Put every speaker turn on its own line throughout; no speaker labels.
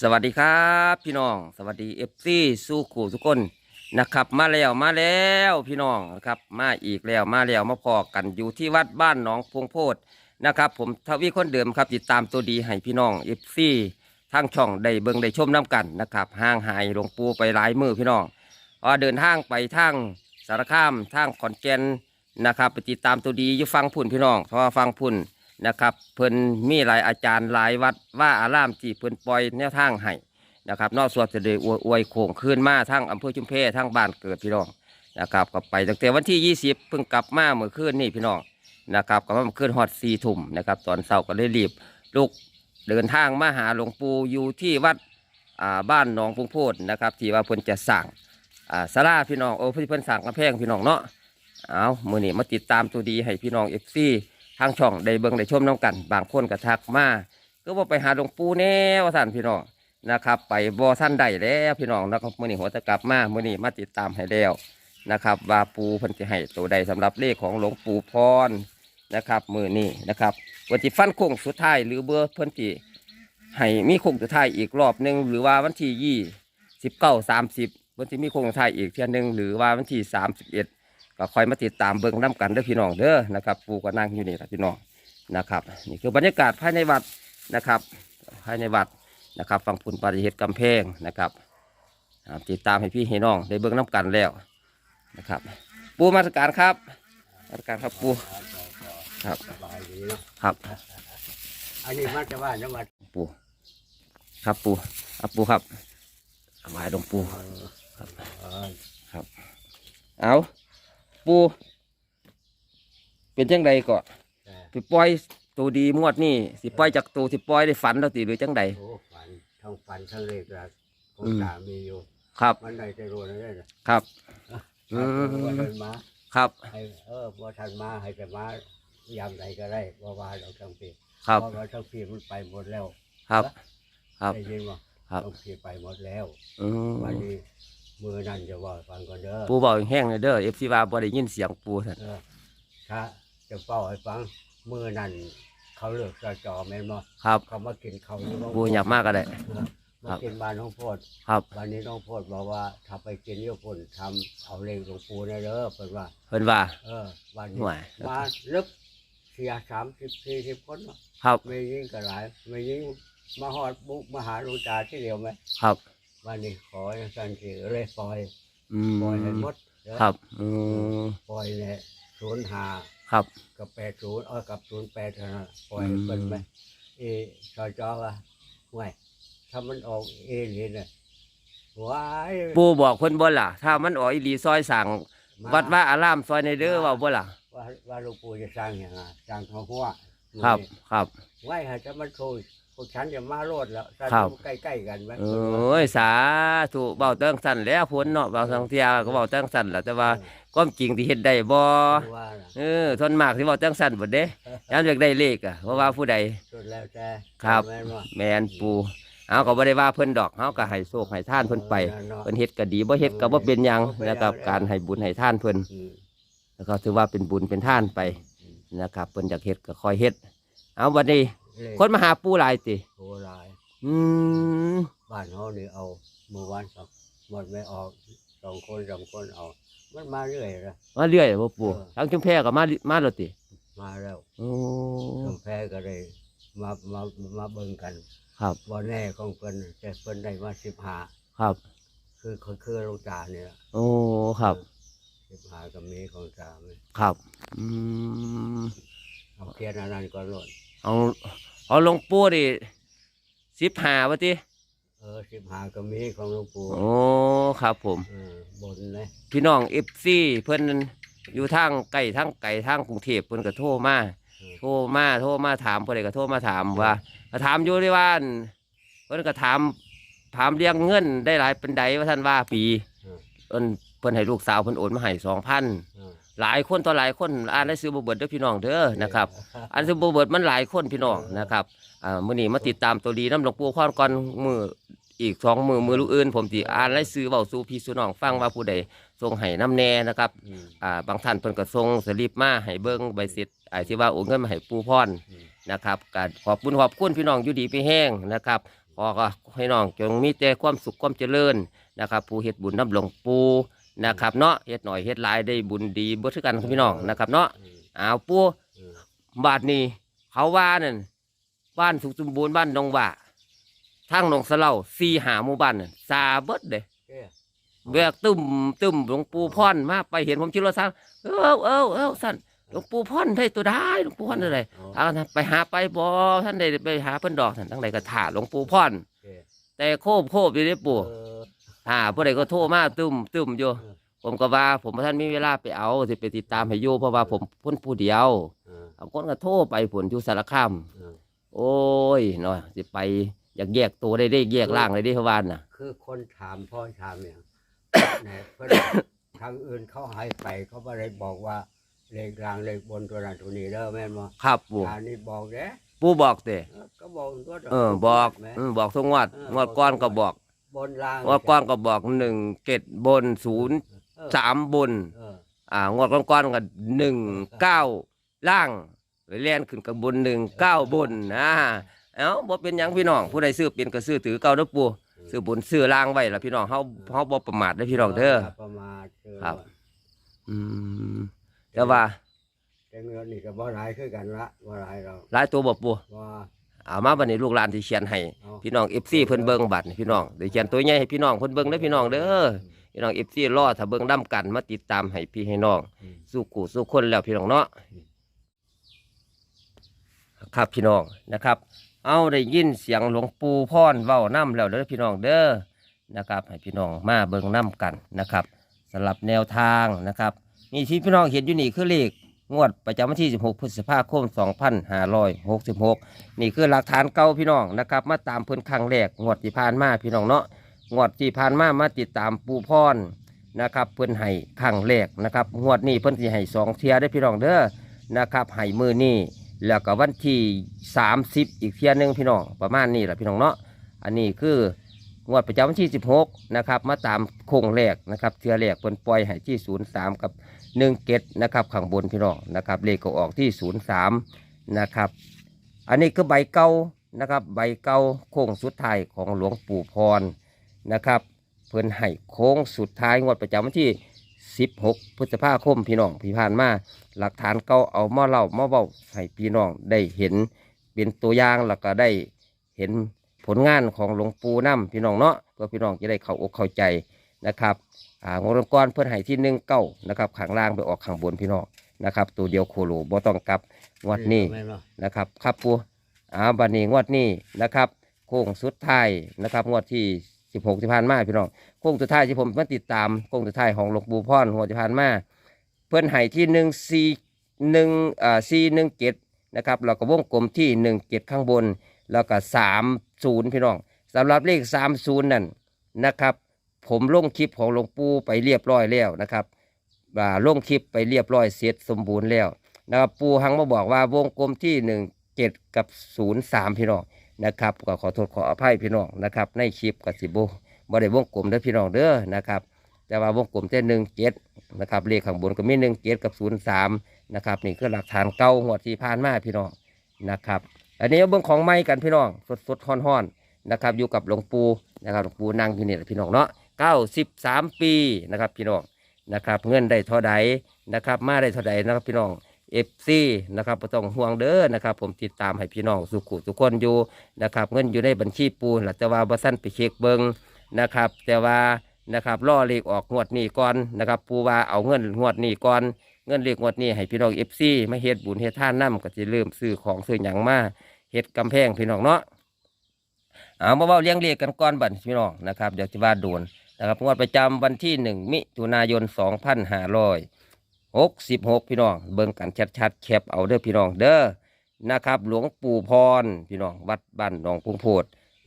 สวัสดีครับพี่น้อง สวัสดีเอฟซีสู้ขู่ทุกคนนะครับ มาแล้วมาแล้วพี่น้องนะครับ มาอีกแล้วมาแล้วมาพอกันอยู่ที่วัดบ้านหนองพงโพดนะครับ ผมทวีคนเดิมครับติดตามตัวดีให้พี่น้องเอฟซีทางช่องได้เบิ่งได้ชมน้ำกันนะครับห่างหายหลวงปู่ไปหลายมือพี่น้องอ๋อเดินทางไปทางสารคามทางขอนแก่นนะครับไปติดตามตัวดีอยู่ฟังพุ่นพี่น้องเพราะฟังพุ่น นะครับ เพิ่นมีหลายอาจารย์หลายวัดว่าอารามที่เพิ่นปล่อยแนวทางให้นะครับนอกส่วนจะได้อวยอวยโค้งคืนมาทั้งอำเภอชุมเพทั้งบ้านเกิดพี่น้องนะครับก็ไปตั้งแต่วันที่ 20 เพิ่งกลับมาเมื่อคืนนี่พี่น้องนะครับก็มาเมื่อคืนฮอดสี่ทุ่มนะครับตอนเช้าก็เลยรีบลุกเดินทางมาหาหลวงปู่อยู่ที่วัดอ่าบ้านหนองพุงโพดนะครับที่ว่าเพิ่นจะสั่งอ่าศาลาพี่น้องโอ้เพิ่นสั่งกระแพงพี่น้องเนาะเอามือนี้มาติดตามตัวดีให้พี่น้องเอฟซี ทางช่องได้เบิ่งได้ชมน้ำกัน บางคนก็ทักมาก็ว่าไปหาหลวงปู่แน่ว่าท่นพี่น้องนะครับ ไปบ่ท่านได้แล้วพี่น้องนะครับมื้อนี้หัวจะกลับมามื้อนี้มาติดตามให้แล้วนะครับว่าปูพิ่นจะให้ตัวใดสำหรับเลขของหลวงปู่พรนะครับมือนี้นะครับวันที่ฟันโค้งสุดท้ายหรือเบอร์เพิ่นที่ให้มีโค้งสุดท้ายอีกรอบหนึ่งหรือว่าวันที่ยี่สิบเก้าสามสิบวันที่มีโค้งสุดท้ายอีกเที่ยหนึงหรือว่าวันที่สามสิบเอ็ด ก็คอยมาติดตามเบิ่งน้กันเด้อพี่น้องเด้อนะครับปูก็นั่งอยู่นี่แหละพี่น้องนะครับ นี่คือบรรยากาศภายในวัดนะครับ ภายในวัดนะครับ ฟังพุนปฏิเหตุกำแพงนะครับอ่าติดตามให้พี่ให้น้องได้เบิ่งน้กันแล้วนะครับ ปูมาตรการครับมาตรการครับปูครับ
สบายดีเนาะ
ครับ
อันนี้มาจะว่าจังหวัด
ปูครับปูครับปูครับถวายหลวงปู
เออ
เอา ปูเป็นจังใดก็
แต่
สิปล่อยตัวดีงวดนี่สิปล่อยจากตัวสิปล่อยได้ฝันแล้วติหรือจังใด
โอ้ฝันทั้งฝันทั้งเลขละคง
อืม
ตามีอยู่
ครับ
มันได้จะรู้นะเนี่ย
ครับอื
อื
ม
มทันมา
ครับ
ให้เออพอทันมาให้แต่มายามใดก็ได้ว่าว่าเราทั้งปี
ครับ
เพราะว่าทั้งปีมันไปหมดแล้ว
ครับ ครับ
ได้ยินว่า
ครับ
ทั้งปีไปหมดแล้ว
อืม
วันนี้ มือนั่นจะว่าฟังก่อนเด้อ
ปูบอกแห้งเลยเด้อเอฟซีว่าบ่ได้ยินเสียงปูท่าน
เออถ้าจะเป้าให้ฟังมือนั่นเขาเลือกจอจอแม่นบ่
ครับ
เขามากินเขาอยู่บ้าง
ปูหยับมากก็ได้ครั
มา
บ
กินบ้านน้องโพด
ครับ
วันนี้น้องโพดบอกว่าถ้าไปกินเยี่ยปุ่นทำเอาเลงหลวงปู่นะเด้อเปิดว่า
เพิ่นว่า
เออวันนี้
ห่วย
มาลึกเสียสามสิบสี่สิบคนเนาะ
ครับ
ไม่ยิ่งก็หลายไม่ยิ่งมาหอดบุกมาหาหลวงตาที่เดียวไหม
ครับ
วันนี้ขอให้ท่านสิเลยปล่อย
อืม
ปล่อยให้หมดเด้อ
ครับอืม
ปล่อยเนี่ยศูนย์หา
ครับ
กับแปดศูนย์เออกับศูนย์แปดเท่านั้นปล่อยให้เปิดไหมเอชอจอว่าห่วยถ้ามันออกเอเหรียญเนี่ยว้าย
ปูบอกเพิ่นบ่ล่ะ ถ้ามันออกอีหลีซอยสั่ง
มา
วัดว่าอารามซอยในเด้อเว่าบ่ล่ะ
ว่าว่าหลวงปู่จะสร้างอย่างไรสร้างทองหัว
ครับ ครับ
ไว้ให้จะมันโชย พวกฉันจะมาโลดแล้วถ้า
ครับ
ใกล้ๆกันไหม
เอ้ยสาธุเบาเติ้งสั่นแล้วพ้นเนาะเบาสังเทียก็เบาเติ้งสั่นแหละแต่ว่าความจริงที่เฮ็ดได้บ่
ว่าน่ะ
เออทนมากที่เบาเติ้งสั่นบ่เด้ยามอยากได้เลขอะเพราะว่าผู้ใด
สุดแล้วแต่
ครับ
แม่นว่า
แมนปูเอาก็บ่ได้ว่าเพิ่นดอกเฮาก็ให้โชคให้ท่านเพิ่นไป
เออเนาะ
เพิ่นเฮ็ดก็ดีบ่เฮ็ดก็บ่เป็นหยัง
บ่เป็นหยัง
นะครับการให้บุญให้ท่านเพิ่น
อืม
แล้วก็ถือว่าเป็นบุญเป็นท่านไปนะครับเพิ่นอยากเฮ็ดก็คอยเฮ็ด เอาบัดนี้
เลข
คนมาหาปูหลายติ
โบราณ
อืม
บ้านเขานี่เอามือวันสองหมดไม่ออกสองคนสามคนเอา มันมาเรื่อยนะ
มาเรื่อยบ่ปู
เออ
ทางชุมแพก็มามาแล้วติ
มาแล้ว
โอ้
กำแพก็เลยมามามาเบิ่งกัน
ครับ
บ่แน่ของเพิ่นแต่เพิ่นได้มาสิบห้า
ครับ
คือคือคือหลวงตาเนี่ย
โอ้ครับ
สิบห้าก็มีของตาไหม
ครับอืม
เอาเทียนอันนั้นก็หล่น
เอาเอาหลวงปู่ดิ15ว่าติ
เออสิบห้าก็มีของหลวงปู่
โอ้ครับผม
เออบนเลย
พี่น้องเอฟซีเพิ่นอยู่ทางไก่ทางไก่ทางกรุงเทพเพิ่นก็โทรมา
เออ
โทรมาโทรมาถามเพิ่นก็โทรมาถามว่าก็ถามอยู่ที่ว่าอั่นเพิ่นก็ถามถามเรียงเงินได้หลายเป็นใดว่าท่านว่าปี
เออ
เพิ่นเพิ่นให้ลูกสาวเพิ่นโอนมาให้สองพัน
เออ
หลายคนต่อหลายคนอ่านได้ซื้อบ่เบิดเด้อพี่น้องเด้อนะครับอ่านซื้อบ่เบิดมันหลายคนพี่น้องนะครับอ่ามื้อนี้มาติดตามตัวดีน้ำหลวงปู่พรก่อนมืออีกสองมือมือลูกอื่น ผมสิอ่านรายซื้อเว้าสู่พี่สู่น้องฟังว่าผู้ใดส่งให้น้ำแน่นะครับ
อืม
อ่าบางท่านเพิ่นก็ส่งสลิปมาให้เบิ่งใบเสร็จไอ้ที่ว่าโอนเงินมาให้ปู่พร
อืม
นะครับการขอบคุณขอบคุณพี่น้องอยู่ดีพี่แห้งนะครับขอก็ให้น้องจงมีแต่ความสุขความเจริญนะครับ ผู้เฮ็ดบุญน้ำหลวงปู นะครับเนาะเฮ็ดหน่อยเฮ็ดหลายได้บุญดีเบิดคือกันครับพี่น้องนะครับเนาะ
อืม
อ้าวปู
อืม
บาทนี้เขาว่านั่นบ้านสุขสมบูรณ์บ้านดงว่าทางหนองสะเหลาสี่หาหมู่บ้านนั่นซาเบิดเด้
เอ้ย
แวกตึมตึมหลวงปู่พรมาไปเห็นผมชิโรซังเออเออเออสั่นหลวงปู่พรได้ตัวได้หลวงปู่พรอะไร
อ๋อ
ทางนั้นไปหาไปบอท่านได้ไปหาเพิ่นดอกท่านทั้งใดก็ถ่าหลวงปู่พร
เอ้ย
แต่โคบโคบอยู่ได้ปู่
เออ
ถ่าผู้ใดก็โทรมาตึมตึมอยู่
เออ
ผมก็ว่า ผมบ่ท่านมีเวลาไปเอาสิไปติดตามให้อยู่เพราะว่าผมเพ้นผู้เดียว
เออ
เอาคนก็โทรไปผลอยู่สารคาม
เออ
โอ้ยเนาะสิไปอยากแยกตัวได้ได้แยกร่างเลยได้เพราะว่าน่ะ
คือคนถามพ่อถามเนี่ยเนี่ยเพิ่นทางอื่นเขาใหายไปเขาบ่ได้บอกว่าเลขกลางเลขบนตัวนั้นตัวนี้เด้อแม่นบ่
ครับปู่
อันนี้บอกเด้
ปู่บอกเด้
เออก็บอกตัว
เออบอก
แม่
เออบอกทุกงวดงวดก้อนก็บอก
บนล่าง
งวดก้อนก็บอกหนึ่งเกตบนศูนย์
เออ
สามบน
เออ
อ่างวดก้อนก้อนก็หนึ่งเก้าล่างเล่นขึ้นกับบนหนึ่งเก้าบนนะเอ้าบ่เป็นหยังพี่น้อง ผู้ใดซื้อเป็นก็ซื้อถือเก่าเด้อปู่ซื้อบนซื้อล่างไว้ล่ะพี่น้องเฮาเฮาบ่ประมาทเด้อพี่น้องเด้อ
ย่าประมาทเออ
ครับ อืมแต่ว่า
แต่เงินนี่ก็บ่หลายคือกันละบ่หลายเรา
หลายตัวบ่ปู่
ว่า
เอามาบัดนี้ลูกหลานที่เขียนให้
เอา
พี่น้อง FC เพิ่นเบิ่งบัดนี่พี่น้องได้เขียนตัวใหญ่ให้พี่น้องเพิ่นเบิ่งเด้อพี่น้องเด้อพี่น้อง FC รอถ้าเบิ่งนํกันมาติดตามให้พี่ให้น้อง
อืม
สู้กูสู้คนแล้วพี่น้องเนาะครับพี่น้องนะครับ เอาได้ยินเสียงหลวงปู่พรเว้าน้ำแล้วเด้อพี่น้องเด้อนะครับ ให้พี่น้องมาเบิ่งน้ำกันนะครับสำหรับแนวทางนะครับนี่ที่พี่น้องเห็นอยู่นี่คือเลข งวดประจำวันที่ 16 พฤษภาคม 2566 นี่คือหลักฐานเก่าพี่น้องนะครับ มาตามเพิ่นครั้งแรกงวดที่ผ่านมาพี่น้องเนาะงวดที่ผ่านมามาติดตามปูพรนะครับเพิ่นให้ครั้งแรกนะครับงวดนี้เพิ่นสิให้สองเทียได้พี่น้องเด้อนะครับให้มือนี้แล้วก็วันที่ 30 อีกเทียหนึงพี่น้องประมาณนี้แหละพี่น้องเนาะอันนี้คืองวดประจำวันที่ 16 นะครับ มาตามโค้งแรกนะครับเทียแรกเพิ่นปล่อยให้ที่ 03 กับ 1เกตนะครับข้างบนพี่น้องนะครับเลขก็ออกที่03นย์สามนะครับ อันนี้คือใบเก่านะครับ ใบเก่าโค้งสุดท้ายของหลวงปู่พรนะครับ เพิ่นให้โค้งสุดท้ายงวดประจำวันที่ 16 พฤษภาคมพี่น้องพี่ผ่านมาหลักฐานเก่าเอามาเล่ามาเว้าให้พี่น้องได้เห็นเป็นตัวอย่างแล้วก็ได้เห็นผลงานของหลวงปู่น้ำพี่น้องเนาะเพื่อพี่น้องจะได้เข้าอกเข้าใจนะครับ อ่างวดก่อนเพิ่นให้ที่หนึ่งเก้านะครับข้างล่างไปออกข้างบนพี่น้องนะครับ ตัวเดียวโคโลบ่ต้องกลับงวดนี้
แม่นบ่
นะครับครับปูอ่าบันนี้งวดนี้นะครับ โค้งสุดท้ายนะครับ งวดที่16ที่ผ่านมาพี่น้องโค้งสุดท้ายที่ผมมาติดตามโค้งสุดท้ายของหลวงปู่พ่อนงวดที่ผ่านมาเพื่อนให้ที่หนึ่งซีหนึ่งอ่าซีหนึ่งเกตนะครับเราก็วงกลมที่หนึ่งเกตข้างบน แล้วก็สามศูนย์พี่น้องสำหรับเลขสามศูนย์นั่นนะครับ ผมลงคลิปของหลวงปู่ไปเรียบร้อยแล้วนะครับอ่าลงคลิปไปเรียบร้อยเสร็จสมบูรณ์แล้วนะครับปูหังมาบอกว่าวงกลมที่หนึ่งเจ็ดกับศูนย์สามพี่น้องนะครับก็ขอโทษขออภัยพี่น้องนะครับในคลิปกับสิบบ่ได้วงกลมเด้อพี่น้องเด้อนะครับแต่ว่าวงกลมแต่หนึ่งเจ็ดนะครับเลขข้างบนก็มีหนึ่งเจ็ดกับศูนย์สามนะครับนี่คือหลักฐานเก่าหัวที่ผ่านมาพี่น้องนะครับ อันนี้เบื้องของไม้กันพี่น้องสดสดๆฮ้อนๆนะครับอยู่กับหลวงปู่นะครับหลวงปู่นั่งอยู่นี่แหละพี่น้องเนาะ เก้าสิบสามปีนะครับพี่น้องนะครับเงินได้เท่าใดนะครับมาได้เท่าใดนะครับพี่น้องเอฟซีนะครับบ่ต้องห่วงเด้อนะครับ ผมติดตามให้พี่น้องสุขุทุกคนอยู่นะครับเงินอยู่ในบัญชีปูนหลัแต่ว่าบ่สั้นไปเช็คเบิงนะครับ แต่ว่านะครับล่อเลขออกงวดนี้ก่อนนะครับ ปูว่าเอาเงินงวดนี้ก่อนเงินเลขงวดนี้ให้พี่น้องเอฟซีมาเฮ็ดบุญเฮ็ดท่านนํก็จะเริ่มซื้อของซื้อหยังมาเฮ็ดกำแพงพี่น้องเนาะเอามาเว้าเลี้ยงเลขกันก่อนบัดนี้พี่น้องนะครับเดี๋ยวจะว่าโดน นะครับงวดประจำวันที่หนึ่งมิถุนายนสองพันห้าร้อยหกสิบหกพี่น้องเบิ่งกันชัดๆแคบเอาเด้อพี่น้องเด้อนะครับ หลวงปู่พรพี่น้องวัดบ้านหนองพุงโพด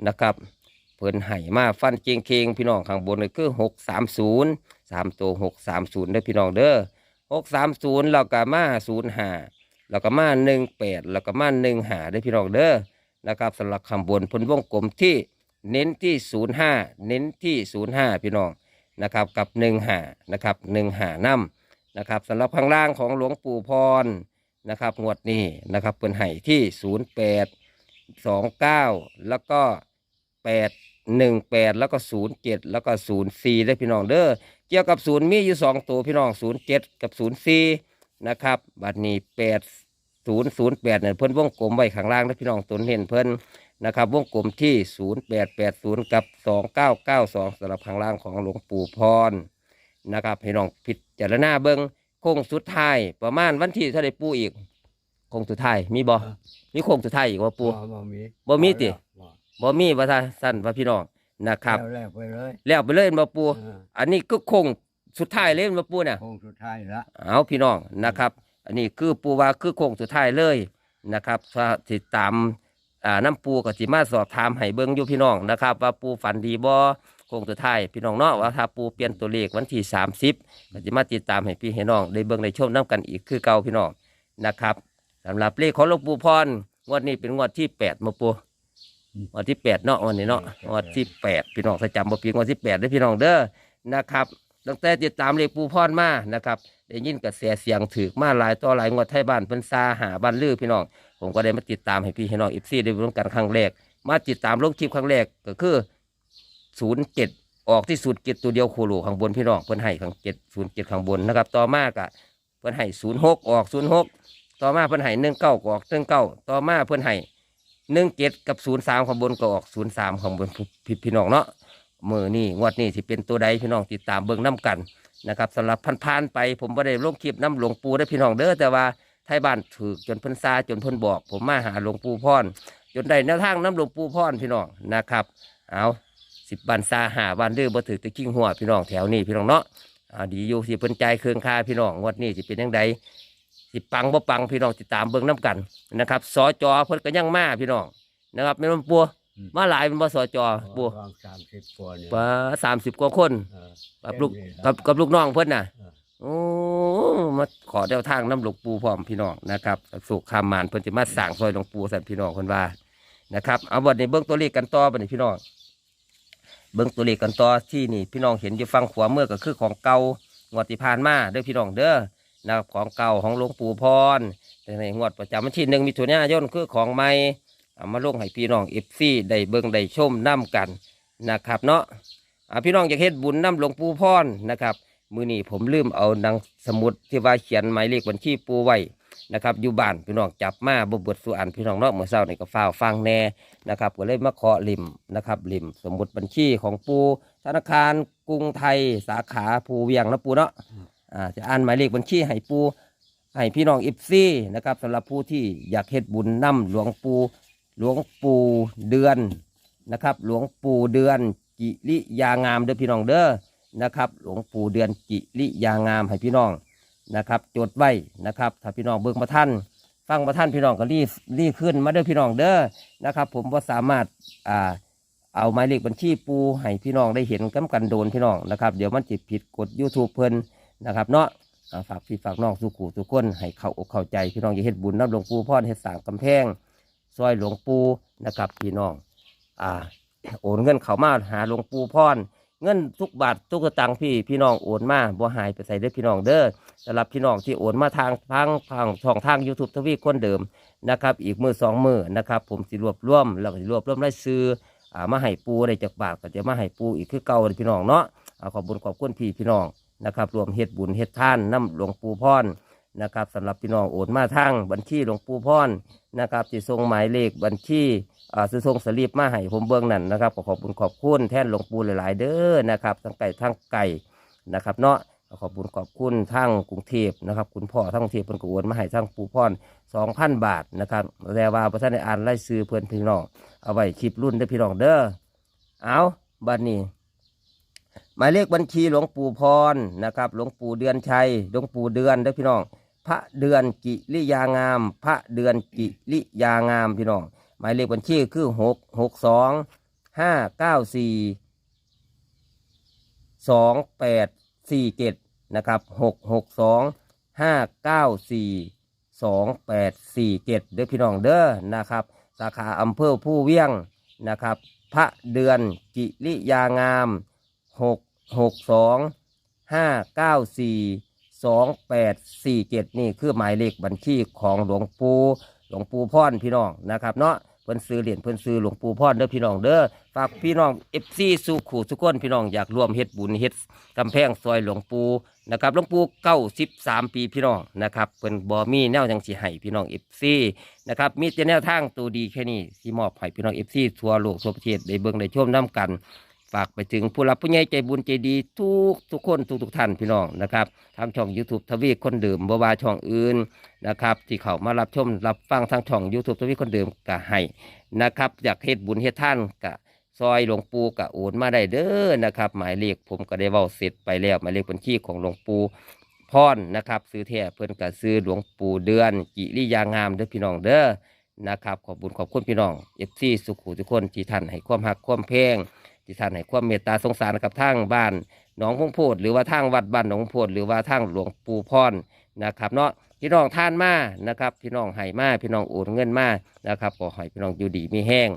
นะครับเพิ่นให้มาฟันเจงเคงพี่น้องข้างบนเลยคือหกสามศูนย์สามตัวหกสามศูนย์เด้อพี่น้องเด้อหกสามศูนย์แล้วก็มาศูนย์ห้าแล้วก็มาหนึ่งแปดแล้วก็มาหนึ่งห้าเด้อพี่น้องเด้อนะครับสำหรับข้างบนพิ่นวงกลมที่ เน้นที่ศูนย์ห้าเน้นที่ศูนย์ห้าพี่น้องนะครับกับหนึ่งหานะครับหนึ่งหานํนะครับสำหรับข้างล่างของหลวงปู่พรนะครับงวดนี้นะครับเป็นไห่ที่ 08 29 แล้วก็แปดหนึ่งแปดแล้วก็ศูนย์เจ็ดแล้วก็ศูนย์สี่ได้พี่น้องเด้อเกี่ยวกับศูนย์มีอยู่สองตัวพี่น้องศูนย์เจ็ดกับศูนย์สี่นะครับบัดนี้แปดศูนย์ศูนย์แปดเนี่ยเพิ่นวงกลมไว้ข้างล่างนะพี่น้องตัวเห็นเพิ่น นะครับวงกลมที่ศูนย์แปดแปดศูนย์กับสองเก้าเก้าสองสำหรับข้างล่างของหลวงปู่พรนะครับพี่น้องพิจารณาเบิ้งโค้งสุดท้ายประมาณวันที่เท่าไรปูอีกโค้งสุดท้ายมีบ่มีโค้งสุดท้ายอีกว่าปู
บ่มี
บ่มีติ
บ่
บ่มีว่าท่าสั้นว่าพี่น้องนะครับ
แล้วแล้วไปเลย
แล้วไปเลยมาปู
เออ
อันนี้ก็โค้งสุดท้ายเลยมาปูน่ะ
โค้งสุดท้ายละ
เอาพี่น้องนะครับ อันนี้คือปูว่าคือโค้งสุดท้ายเลยนะครับถ้าติดตาม อ่าน้ำปูก็สิมาสอบถามให้เบิ่งอยู่พี่น้องนะครับ ว่าปูฝันดีบ่โค้งสุดท้ายพี่น้องเนาะว่าถ้าปูเปลี่ยนตัวเลขวันที่ 30ก็สิมาติดตามให้พี่ให้น้องได้เบิ่งได้ชมนํกันอีกคือเก่าพี่น้องนะครับสำหรับเลขของหลวงปู่พรงวดนี้เป็นงวดที่แปดมาปูงวดที่แปดเนาะวันนี้เนาะงวดที่แปดพี่น้องถ้าจำบ่ผิดงวดที่แปดได้อพี่น้องเด้อนะครับตั้งแต่ติดตามเลขปูพรมานะครับได้ยินกระแสเสียงถือมาหลายต่อหลายงวดไทยบ้านเพิ่นซาหาบ้านลือพี่น้อง ผมก็ได้มาติดตามให้พี่ให้น้องอีฟซีได้ร่วมกันครั้งแรก มาติดตามลงคลิปครั้งแรกก็คือศูนย์เจ็ดออกที่ศูนย์เจ็ดตัวเดียวโคโลข้างบนพี่น้องเพิ่นให้ข้างเจ็ดศูนย์เจ็ดข้างบนนะครับต่อมากอะเพิ่นให้ศูนย์หกออกศูนย์หกต่อมาเพิ่นให้หนึ่งเก้าออกหนึ่งเก้าต่อมาเพิ่นให้หนึ่งเจ็ดกับศูนย์สามข้างบนก็ออกศูนย์สามข้างบนพี่พี่น้องเนาะมือนี่งวดนี้สิเป็นตัวใดพี่น้องติดตามเบิ่งน้กันนะครับสำหรับพันๆไป ผมบ่ได้ลงคลิปน้ำหลวงปู่ได้พี่น้องเด้อแต่ว่า ไทยบ้านถือจนเพิ่นซาจนเพิ่นบอก ผมมาหาหลวงปู่พรจนได้แนวทางน้ำหลวงปู่พรพี่น้องนะครับ เอาสิบบันซาหาบ้านเด้อบ่ถือตะกิ้งหัวพี่น้องแถวนี้พี่น้องเนาะอ่าดีอยู่สิเพิ่นใจายเครื่องค่าพี่น้องงวดนี้สิเป็นยังไงสิปังบ่ปังพี่น้องติดตามเบิ่งน้กันนะครับสจเพิ่นก็ยังมาพี่น้องนะครับแม่นบ่ปัวมาหลายเป็นบ่สจปัว
วางสามสิบกว่าเนี่ย
ป้าสามสิบกว่าคน
เออ
กับลูก
เต็มเลย
กับกับลูกน้องเพิ่นน่ะ
เออ
โอ้มาขอแนวทางน้ำหลวงปู่พร้อมพี่น้องนะครับสุขคามานเพิ่นจะมาสั่งซอยหลวงปู่สันพี่น้องคนว่านะครับเอาบัดนี้เบิ้องตัวเลขกันต่อบัดนี้พี่น้อง เบิ้งตัวเลขกันต่อที่นี่พี่น้องเห็นอยู่ฟังขวามือก็คือของเก่างวดที่ผ่านมาเด้อพี่น้องเด้อนะครับของเก่าของหลวงปู่พรแต่ในงวดประจำวันที่หนึ่งมิถุนายนคือของใหม่เอามาลงให้พี่น้องเอฟซีได้เบิ้องได้ชมน้กันนะครับเนาะพี่น้องอยากเฮ็ดบุญน้ำหลวงปู่พรนะครับ มือนี้ผมลืมเอาหนังสมุดที่ว่าเขียนหมายเลขบัญชีปูไว้นะครับอยู่บ้านพี่น้องจับมาบเบิดสุอันพี่น้องเนาะเมื่อเช้านี่ก็ฟ้าวฟังแน่นะครับก็เลยมาเคาะลิมนะครับลิมสมุดบัญชีของปูธนาคารกรุงไทยสาขาภูเวียงนะปูเนาะอ่าจะอ่านหมายเลขบัญชีให้ปูให้พี่น้องอิฟซี่นะครับสำหรับผู้ที่อยากเฮ็ดบุญนำหลวงปูหลวงปูเดือนนะครับ หลวงปูเดือนกิริยางามเด้อพี่น้องเด้อ นะครับหลวงปู่เดือนกิริยางามให้พี่น้องนะครับจดไว้นะครับถ้าพี่น้องเบิ่งมาท่านฟังมาท่านพี่น้องก็รีบรีบขึ้นมาเด้อพี่น้องเด้อนะครับ ผมว่าสามารถอ่าเอาหมายเลขบัญชีปูให้พี่น้องได้เห็นกำกันโดนพี่น้องนะครับเดี๋ยวมันจิตผิดกฎ YouTube เพิ่นนะครับเนาะฝากพี่ฝากน้องสุขูทุกคนให้เข้าอกเข้าใจพี่น้องอย่าเฮ็ดบุญน้ำหลวงปู่พ่อเฮ็ดสร้างกำแพงซอยหลวงปู่นะครับพี่น้องอ่าโอนเงินเข้ามาหาหลวงปู่พ่อ เงินทุกบาททุกสตังค์พี่พี่น้องโอนมาบ่หายไปใส่เด้อพี่น้องเด้อสำหรับพี่น้องที่โอนมาทางทางทางช่องทาง YouTube ทวีคนเดิมนะครับ อีกมือสองมือนะครับ ผมสิรวบรวมแล้วก็สิรวบรวมรายชื่ออ่ามาให้ปูได้จากบาทก็จะมาให้ปูอีกคือเก่าเลยพี่น้องเนาะเอาขอบคุญขอบคุณพี่พี่น้องนะครับรวมเฮ็ดบุญเฮ็ดท่านน้ำหลวงปู่พรนะครับสำหรับพี่น้องโอนมาทางบัญชีหลวงปู่พรนะครับที่ส่งหมายเลขบัญชี่ ซื้อทรงสลีปมาให้ผมเบื้องนั่นนะครับขอขอบคุณขอบคุณแท่นหลวงปู่หลาย ๆ เด้อนะครับทั้งไก่ทั้งไก่นะครับ เนาะขอขอบคุณขอบคุณทั้งกรุงเทพนะครับคุณพ่อทั้งกรุงเทพเพิ่นก็โอนมาให้ทั้งปู่พรสองพันบาทนะครับแต่ว่าพระท่านได้อ่านไล่ซื้อเพื่อนพี่น้องเอาไว้คลิปรุ่นเด้พี่น้องเด้อเอาบัดนี้หมายเลขบัญชีหลวงปู่พรนะครับหลวงปู่เดือนชัยหลวงปู่เดือนเด้พี่น้อง พระเดือนกิริยางาม พระเดือนกิริยางามพี่น้อง หมายเลขบัญชีคือหกหกสองห้าเก้าสี่สองแปดสี่เจ็ดนะครับหกหกสองห้าเก้าสี่สองแปดสี่เจ็ดเด้อพี่น้องเด้อนะครับ สาขาอำเภอผู้เวียงนะครับ พระเดือนกิริยางามหกหกสองห้าเก้าสี่สองแปดสี่เจ็ดนี่คือหมายเลขบัญชีของหลวงปู่ หลวงปู่พ่อนพี่น้องนะครับเนาะเพิ่นซื้อเหรียญเพิ่นซื้อหลวงปู่พ่อนเด้อพี่น้องเด้อฝากพี่น้อง FC สู่ขู่ทุกคนพี่น้องอยากร่วมเฮ็ดบุญเฮ็ดกำแพงซอยหลวงปู่นะครับหลวงปู่เก้าสิบสามปีพี่น้องนะครับเพิ่นบ่มีแนวจังสิให้พี่น้อง FC นะครับมีแต่แนวทางตัวดีแค่นี้ที่มอบให้พี่น้อง FC ทั่วโลกทั่วประเทศได้เบิ่งได้ชมนํกัน ฝากไปถึงผู้รับผู้ใหญ่ใจบุญใจดีทุกทุกคนทุกทุกท่านพี่น้องนะครับทางช่อง YouTube ทวีคนเดิมบวาช่องอื่นนะครับ ที่เขามารับชมรับฟังทางช่อง YouTube ทวีคนเดิมก็ให้นะครับ อยากเฮ็ดบุญเฮ็ดท่านก็ซอยหลวงปู่ก็โอนมาได้เด้อนะครับ หมายเลขผมก็ได้เว้าเสร็จไปแล้วหมายเลขบัญชีของหลวงปู่พรนะครับ ซื้อแท้เพิ่อนก็ซื้อหลวงปู่เดือน กิริยางามเด้อพี่น้องเด้อนะครับ ขอบบุญขอบคุณพี่น้อง FC สุขุทุกคนที่ท่านให้ความฮักความแพง ที่ท่านให้ความเมตตาสงสารกับทางบ้านหนองพงโพดหรือว่าทางวัดบ้านหนองพงโพดหรือว่าทางหลวงปู่พรนะครับเนาะพี่น้องท่านมานะครับ พี่น้องให้มาพี่น้องโอนเงินมานะครับขอให้พี่น้องอยู่ดีมีแห้ง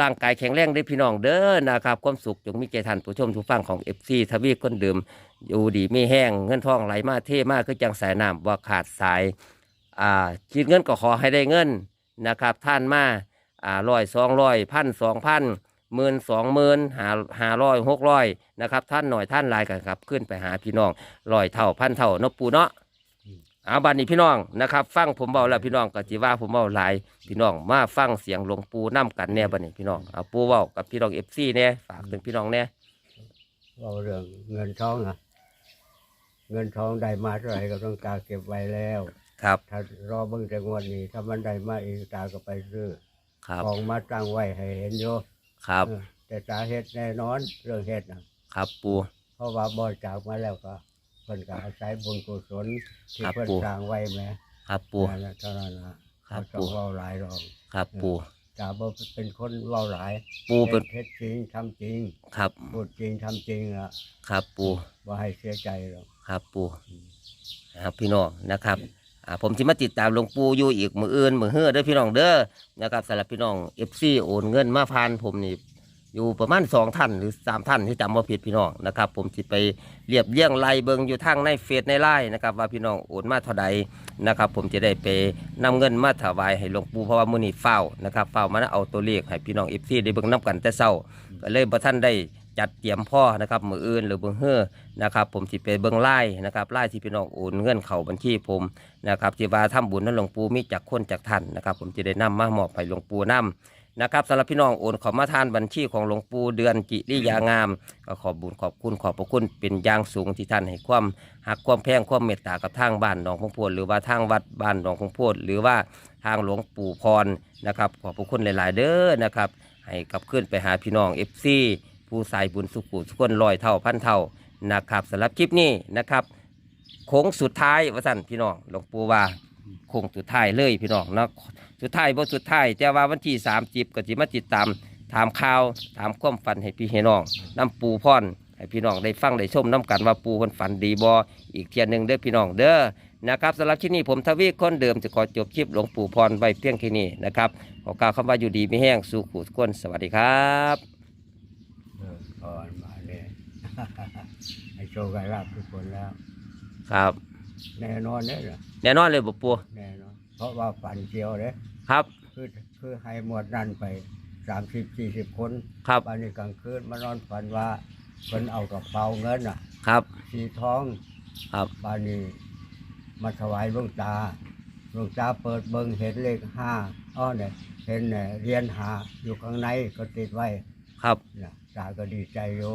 ร่างกายแข็งแรงได้พี่น้องเด้อนะครับความสุขจงมีแก่ท่านผู้ชมผู้ฟังของเอฟซีทวีคนเดิมอยู่ดีมีแห้งเงินทองไหลมาเท่มากคือจังสายน้ำว่าขาดสายอ่าคิดเงินก็ขอให้ได้เงินนะครับท่านมาอ่าร้อยสองร้อยพันสองพัน หมื่นสองหมื่นหาหาร้อยหกร้อยนะครับท่านหน่อยท่านหลายกันครับ ขึ้นไปหาพี่น้องร้อยเท่าพันเท่าเนอะปูเนาะเอาบัดนี้พี่น้องนะครับฟังผมเบาแล้วพี่น้องก็จิว่าผมเบาหลายพี่น้องมาฟังเสียงหลวงปู่น้กันแน่บัดนี้พี่น้องเอาปูเว้ากับพี่น้องเอฟซีแน่ฝากถึงพี่น้องแน่
เราเรื่องเงินทองนะเงินทองได้มาเท่าไหร่ก็ต้องการเก็บไว้แล้ว
ครับ
ถ้ารอเบิ่งแต่งวดนี้ถ้ามันได้มาอีกตาก็ไปซื้อ
ครับ
ของมาตั้งไว้ให้เห็นอยู่
ครับ
เออแต่ตาเฮ็ดแน่นอนเรื่องเฮ็ดนะครับ
ปู
เพราะว่าบริจาคมาแล้วก็เพิ่นก็อาศัยบุญกุศลที่
ครับ
เพิ่น
ปู่
สร้างไว้แหม
ครับปู
นั่นน่ะเท่านั้นล่ะ
ครับ
เขาต้อง
ปู่
เว้าหลายดอก
ครับปู
ตาบ่เป็นคนเว้าหลาย
ปูเป็น
เฮ็ดจริงทำจริง
ครับ
พูดจริงทำจริงอะ
ครับปู
บ่ให้เสียใจหรอก
ครับปูครับพี่น้องนะครับอ่า ผมจะมาติดตามหลวงปู่อยู่อีกมืออื่นมือเฮือเด้อพี่น้องเด้อนะครับสำหรับพี่น้องเอฟซีโอนเงินมาผ่านผมนี่อยู่ประมาณสองท่านหรือสามท่านที่จำว่าผิดพี่น้องนะครับ ผมจะไปเรียบเรียงไล่เบิงอยู่ทางในเฟซในไลน์นะครับว่าพี่น้องโอนมาเท่าใดนะครับ ผมจะได้ไปนำเงินมาถวายให้หลวงปู่เพราะว่ามือนี้เฝ้านะครับเฝ้ามาเอาตัวเลขให้พี่น้องเอฟซีได้เบิงนํกันแต่เช้าก็เลยบ่ท่านได้ จัดเตรียมพ่อนะครับมืออื่นหรือเบิ่งเฮือนะครับ ผมสิไปเบิ้องไล่นะครับไล่ที่พี่น้องโอนเงินเข้าบัญชีผมนะครับที่ว่าทำบุญนั้นหลวงปู่มีจากคนจากท่านนะครับ ผมจะได้นำมามอบให้หลวงปู่นำนะครับสำหรับพี่น้องโอนขอมาทานบัญชีของหลวงปู่เดือนกิริยางามก็ขอบบุญขอบคุณขอบพระคุณเป็นอย่างสูงที่ท่านให้ความหักความแพงความเมตตากับทางบ้านหนองพงโพดหรือว่าทางวัดบ้านหนองพงโพดหรือว่าทางหลวงปู่พรนะครับ ขอบพระคุณหลาย ๆ เด้อนะครับ ให้กลับขึ้นไปหาพี่น้องเอฟซี ผู้สายบุญสุขุทุกคนลอยเท่าพันเท่านะครับสำหรับคลิปนี้นะครับโค้งสุดท้ายว่าสั่นพี่น้องหลวงปู่ว่าโค้งสุดท้ายเลยพี่น้องนะสุดท้ายบ่สุดท้ายแต่ว่าวันที่สามจิบก็จิมาติดตามถามข่าวถามความฝันให้พี่ให้น้องน้ำปูพรให้พี่น้องได้ฟังได้ชมน้ำกันว่าปูคนฝันดีบออีกเทียนหนึ่งเด้อพี่น้องเด้อนะครับสำหรับที่นี่ผมทวีคนเดิมจะขอจบคลิปหลวงปู่พรไว้เพียงแค่นี้นะครับขอกล่าวคำว่าอยู่ดีไม่แห้งสู่ขู่ทุกคนสวัสดีครับ
เออก่อนมาเนี่ย ให้โชคให้ลาบทุกคนแล้ว
ครับ
แน่นอนเนี่ยนะ
แน่นอนเลยบ่ปู
แน่นอนเพราะว่าฝันเกี่ยวเลย
ครับ
คือคือให้หมวดนั่นไปสามสิบสี่สิบคน
ครับ
วันนี้กลางคืนมานอนฝันว่าคนเอากระเป๋าเงินอะ
ครับ
สีทอง
ครับ
บ้านนี้มาถวายหลวงตาหลวงตาเปิดเบิงเห็นเลขห้าอ้อเนี่ยเห็นเนี่ยเหรียนหาอยู่ข้างในก็ติดไว้
ครับ
นะตาก็ดีใจอยู่